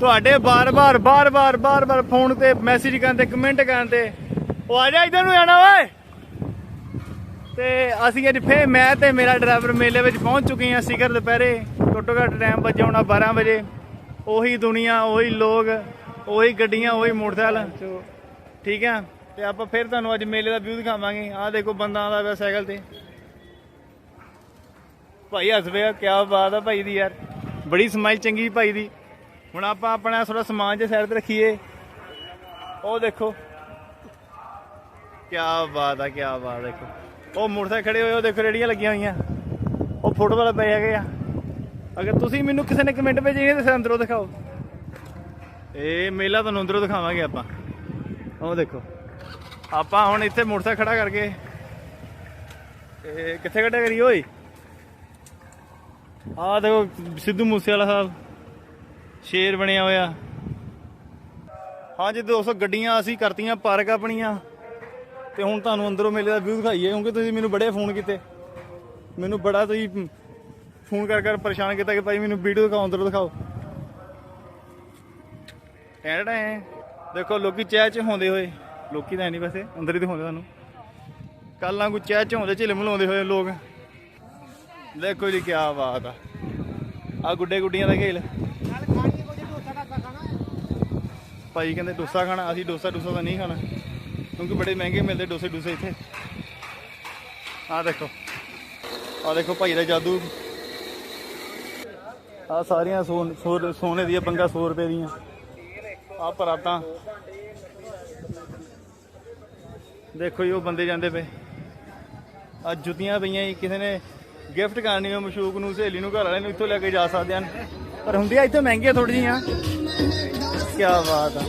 ਤੁਹਾਡੇ ਬਾਰ-ਬਾਰ ਬਾਰ-ਬਾਰ ਬਾਰ-ਬਾਰ ਫੋਨ ਤੇ ਮੈਸੇਜ ਕਰਨ ਤੇ ਕਮੈਂਟ ਕਰਨ ਤੇ। ਉਹ ਆ ਜਾ ਇਧਰ ਨੂੰ ਜਾਣਾ ਓਏ। ਤੇ ਅਸੀਂ ਅੱਜ ਫੇਰ, ਮੈਂ ਤੇ ਮੇਰਾ ਡਰਾਈਵਰ ਮੇਲੇ ਵਿੱਚ ਪਹੁੰਚ ਚੁੱਕੇ ਹਾਂ ਸਿਖਰ ਦੁਪਹਿਰੇ। ਘੱਟੋ ਘੱਟ ਟਾਈਮ ਵੱਜਿਆ ਹੋਣਾ 12 ਵਜੇ। ਉਹੀ ਦੁਨੀਆ, ਉਹੀ ਲੋਕ, ਉਹੀ ਗੱਡੀਆਂ, ਉਹੀ ਮੋਟਰਸਾਈਕਲ। ਠੀਕ ਹੈ ਤੇ ਆਪਾਂ ਫਿਰ ਤੁਹਾਨੂੰ ਅੱਜ ਮੇਲੇ ਦਾ ਵਿਊ ਦਿਖਾਵਾਂਗੇ। ਆਹ ਦੇਖੋ ਬੰਦਾ ਆਉਂਦਾ ਪਿਆ ਸਾਈਕਲ ਤੇ। ਭਾਈ ਹੱਸ ਪਿਆ ਕੀ ਬਾਤ ਆ ਭਾਈ ਦੀ ਯਾਰ। ਬੜੀ ਸਮਾਈਲ ਚੰਗੀ ਭਾਈ ਦੀ। ਹੁਣ ਆਪਾਂ ਆਪਣਾ ਥੋੜਾ ਸਮਾਨ ਜੇ ਸਾਈਡ ਤੇ ਰੱਖੀਏ। ਉਹ ਦੇਖੋ। ਕੀ ਬਾਤ ਆ ਕੀ ਬਾਤ ਦੇਖੋ। ਉਹ ਮੋਟਰਸਾਈਕਲ ਖੜੇ ਹੋਏ ਉਹ ਦੇਖੋ ਰੇੜੀਆਂ ਲੱਗੀਆਂ ਹੋਈਆਂ। ਉਹ ਫੁੱਟਬਾਲ ਪਏ ਹੈਗੇ ਆ। ਅਗਰ ਤੁਸੀਂ ਮੈਨੂੰ ਕਿਸੇ ਨੇ ਕਮੈਂਟ ਭੇਜੇ ਤਾਂ ਅੰਦਰੋਂ ਦਿਖਾਓ। ਇਹ ਮੇਲਾ ਤੁਹਾਨੂੰ ਅੰਦਰੋਂ ਦਿਖਾਵਾਂਗੇ ਆਪਾਂ। ਉਹ ਦੇਖੋ। ਆਪਾਂ ਹੁਣ ਇੱਥੇ ਮੋਟਰਸਾਈਕਲ ਖੜਾ ਕਰਕੇ, ਇਹ ਕਿੱਥੇ ਖੜਾ ਕਰੀ ਓਏ? ਆਹ ਦੇਖੋ, ਸਿੱਧੂ ਮੂਸੇਵਾਲਾ ਸਾਹਿਬ। ਸ਼ੇਰ ਬਣਿਆ ਹੋਇਆ। ਹਾਂਜੀ ਦੋਸਤੋ, ਗੱਡੀਆਂ ਅਸੀਂ ਕਰਤੀਆਂ ਪਾਰਕ ਆਪਣੀਆਂ। ਤੇ ਹੁਣ ਤੁਹਾਨੂੰ ਅੰਦਰੋਂ ਮੇਲੇ ਦਾ ਵਿਊ ਦਿਖਾਈਏ, ਕਿਉਂਕਿ ਤੁਸੀਂ ਮੈਨੂੰ ਬੜੇ ਫੋਨ ਕੀਤੇ। ਮੈਨੂੰ ਬੜਾ ਤੁਸੀਂ ਫੋਨ ਕਰ ਕਰ ਪਰੇਸ਼ਾਨ ਕੀਤਾ ਕਿ ਭਾਈ ਮੈਨੂੰ ਵੀਡੀਓ ਦਿਖਾਓ, ਅੰਦਰੋਂ ਦਿਖਾਓ। ਐਡਾ ਹੈ ਦੇਖੋ, ਲੋਕੀ ਚਹਿ ਚ ਹੁੰਦੇ ਹੋਏ। ਲੋਕੀ ਤਾਂ ਹੈ ਨਹੀਂ ਵੈਸੇ, ਅੰਦਰ ਹੀ ਦਿਖਾਉਂਦੇ ਤੁਹਾਨੂੰ ਕੱਲ ਨਾਲ ਕੋਈ ਚਹਿ ਚ ਹੁੰਦੇ ਝਿਲਮ ਲਾਉਂਦੇ ਹੋਏ ਲੋਕ। ਦੇਖੋ ਜੀ ਕੀ ਬਾਤ ਆ। ਆ ਗੁੱਡੇ ਗੁੱਡੀਆਂ ਦਾ ਖੇਲ ਭਾਈ ਕਹਿੰਦੇ ਡੋਸਾ ਖਾਣਾ, ਅਸੀਂ ਡੋਸਾ ਡੋਸਾ ਤਾਂ ਨਹੀਂ ਖਾਣਾ। ਕਿਉਂਕਿ ਬੜੇ ਮਹਿੰਗੇ ਮਿਲਦੇ ਡੋਸੇ ਡੋਸੇ ਇੱਥੇ। ਆ ਦੇਖੋ। ਆ ਦੇਖੋ ਭਾਈ ਦਾ ਜਾਦੂ। ਆ ਸਾਰੀਆਂ ਸੋਨ- ਸੋ- ਸੋਨੇ ਦੀਆਂ ਪੰਗਾ 100 ਰੁਪਏ ਦੀਆਂ। ਆ ਪਰਾਤਾਂ। ਦੇਖੋ ਜੀ, ਉਹ ਬੰਦੇ ਜਾਂਦੇ ਪਏ। ਆ ਜੁੱਤੀਆਂ ਪਈਆਂ ਜੀ, ਕਿਸੇ ਨੇ ਗਿਫਟ ਕਰਨੀ ਹੋ ਮਸ਼ੂਕ ਨੂੰ, ਸਹੇਲੀ ਨੂੰ ਘਰ ਵਾਲੇ ਨੂੰ, ਇੱਥੋਂ ਲੈ ਕੇ ਜਾ ਸਕਦੇ ਹਨ। ਪਰ ਹੁੰਦੀਆਂ ਇੱਥੇ ਮਹਿੰਗੀਆਂ ਥੋੜੀ ਜੀਆਂ ਕੀ ਬਾਤ ਆ।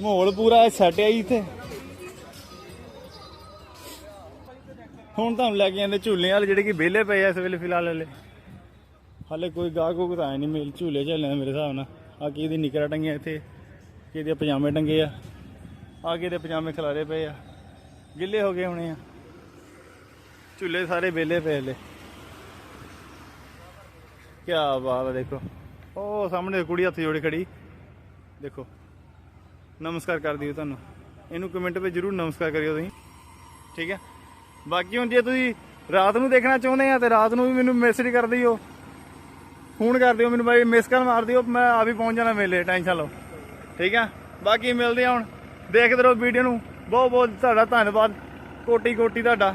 ਮਾਹੌਲ ਪੂਰਾ ਸੈਟ ਆ ਜੀ ਇੱਥੇ। ਹੁਣ ਤੁਹਾਨੂੰ ਲੈ ਕੇ ਜਾਂਦੇ ਝੂਲੇ ਵਾਲੇ ਜਿਹੜੇ ਕਿ ਵਿਹਲੇ ਪਏ ਆ ਇਸ ਵੇਲੇ ਫਿਲਹਾਲ ਹਲੇ। ਹਾਲੇ ਕੋਈ ਗਾਹ ਗੂਕ ਤਾਂ ਆਇਆ ਨਹੀਂ, ਮੇਲ ਝੂਲੇ ਝਾਲੇ ਮੇਰੇ ਹਿਸਾਬ ਨਾਲ। ਆ ਕੀ ਦੀ ਨਿਕਰਾਂ ਟੰਗੀਆਂ ਇੱਥੇ, ਕੀ ਦੇ ਪਜਾਮੇ ਟੰਗੇ ਆ। ਆ ਕੀ ਦੇ ਪਜਾਮੇ ਖਿਲਾਰੇ ਪਏ ਆ। ਗਿੱਲੇ ਹੋ ਗਏ ਹੋਣੇ ਆ। ਝੂਲੇ ਸਾਰੇ ਵਿਹਲੇ ਪਏ ਹਲੇ। ਕੀ ਬਾਤ ਆ ਦੇਖੋ। ਉਹ ਸਾਹਮਣੇ ਕੁੜੀ ਹੱਥ ਜੋੜੀ ਖੜੀ। ਦੇਖੋ, ਨਮਸਕਾਰ ਕਰ ਦਿਓ ਤੁਹਾਨੂੰ। ਇਹਨੂੰ ਕਮੈਂਟ ਵਿੱਚ ਜਰੂਰ ਨਮਸਕਾਰ ਕਰਿਓ ਤੁਸੀਂ। ਠੀਕ ਹੈ? ਬਾਕੀ ਹੁਣ ਜੇ ਤੁਸੀਂ ਰਾਤ ਨੂੰ ਦੇਖਣਾ ਚਾਹੁੰਦੇ ਆ, ਤੇ ਰਾਤ ਨੂੰ ਵੀ ਮੈਨੂੰ ਮੈਸੇਜ ਕਰ ਦਿਓ। ਫੋਨ ਕਰ ਦਿਓ ਮੈਨੂੰ, ਬਾਈ ਮਿਸ ਕਾਲ ਮਾਰ ਦਿਓ। ਮੈਂ ਆ ਵੀ ਪਹੁੰਚ ਜਾਣਾ ਮੇਲੇ ਟੈਨਸ਼ਨ ਲਓ। ਠੀਕ ਆ ਬਾਕੀ ਮਿਲਦੇ ਆ ਹੁਣ। ਦੇਖਦੇ ਰਹੋ ਵੀਡੀਓ ਨੂੰ। ਬਹੁਤ ਬਹੁਤ ਤੁਹਾਡਾ ਧੰਨਵਾਦ। ਕੋਟੀ ਕੋਟੀ ਤੁਹਾਡਾ।